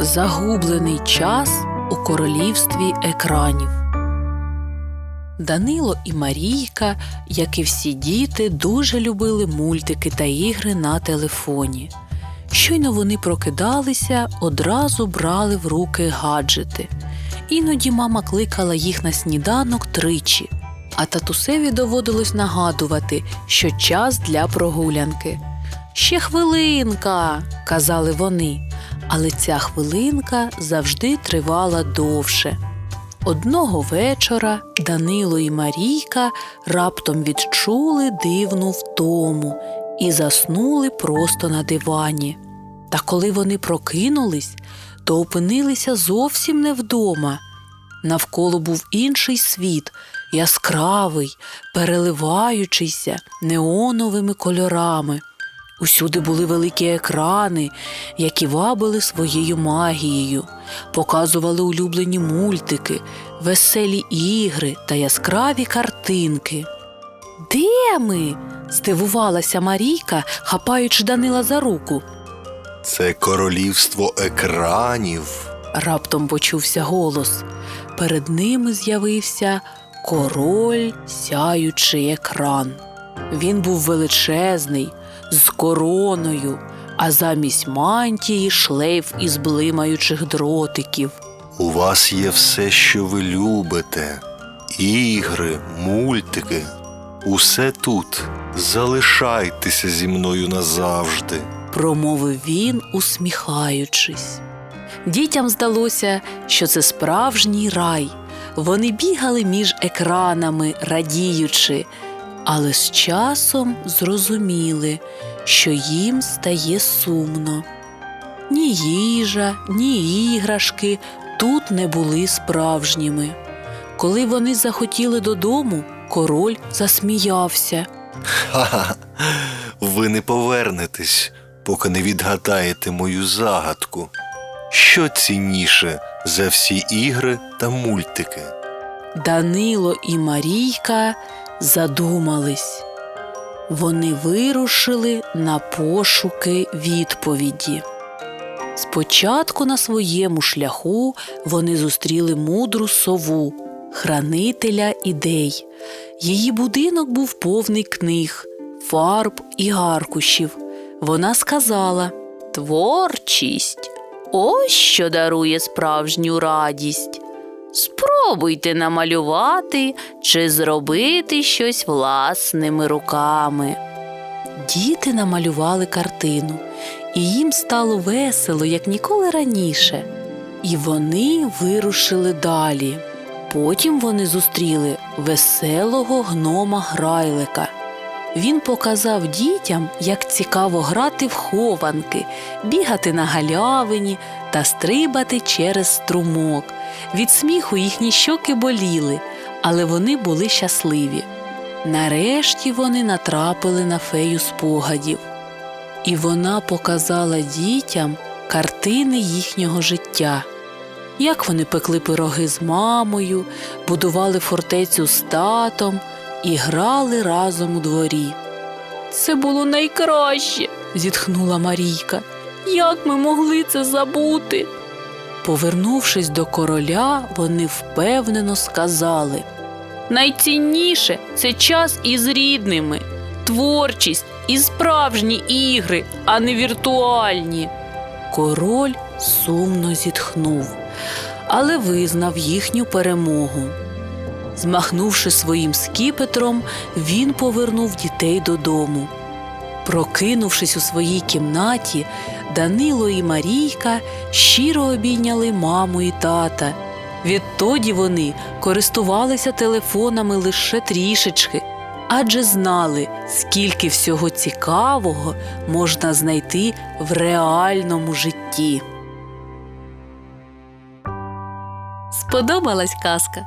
Загублений час у королівстві екранів. Данило і Марійка, як і всі діти, дуже любили мультики та ігри на телефоні. Щойно вони прокидалися, одразу брали в руки гаджети. Іноді мама кликала їх на сніданок тричі, а татусеві доводилось нагадувати, що час для прогулянки. Ще хвилинка, казали вони, але ця хвилинка завжди тривала довше. Одного вечора Данило і Марійка раптом відчули дивну втому і заснули просто на дивані. Та коли вони прокинулись, то опинилися зовсім не вдома. Навколо був інший світ, яскравий, переливаючийся неоновими кольорами. Усюди були великі екрани, які вабили своєю магією, показували улюблені мультики, веселі ігри та яскраві картинки. Де ми? здивувалася Марійка, хапаючи Данила за руку. Це королівство екранів. Раптом почувся голос. Перед ними з'явився король сяючий екран. Він був величезний, з короною, а замість мантії шлейф із блимаючих дротиків. У вас є все, що ви любите: ігри, мультики. Усе тут. Залишайтеся зі мною назавжди. промовив він, усміхаючись. Дітям здалося, що це справжній рай. Вони бігали між екранами, радіючи, але з часом зрозуміли, що їм стає сумно. Ні їжа, ні іграшки тут не були справжніми. Коли вони захотіли додому, король засміявся. Ха-ха. Ви не повернетесь, поки не відгадаєте мою загадку. Що цінніше за всі ігри та мультики? Данило і Марійка задумались. Вони вирушили на пошуки відповіді. Спочатку на своєму шляху вони зустріли мудру сову, хранителя ідей. Її будинок був повний книг, фарб і гаркушів. Вона сказала Творчість ось що дарує справжню радість. Спробуйте намалювати чи зробити щось власними руками. Діти намалювали картину, і їм стало весело, як ніколи раніше. І вони вирушили далі. Потім вони зустріли веселого гнома Грайлика. Він показав дітям, як цікаво грати в хованки, бігати на галявині та стрибати через струмок. Від сміху їхні щоки боліли, але вони були щасливі. Нарешті вони натрапили на фею спогадів, і вона показала дітям картини їхнього життя. Як вони пекли пироги з мамою, будували фортецю з татом і грали разом у дворі. Це було найкраще, зітхнула Марійка. Як ми могли це забути? Повернувшись до короля, вони впевнено сказали Найцінніше це час із рідними, творчість і справжні ігри, а не віртуальні. Король сумно зітхнув, але визнав їхню перемогу. Змахнувши своїм скіпетром, він повернув дітей додому. Прокинувшись у своїй кімнаті, Данило і Марійка щиро обійняли маму і тата. Відтоді вони користувалися телефонами лише трішечки, адже знали, скільки всього цікавого можна знайти в реальному житті. Сподобалась казка?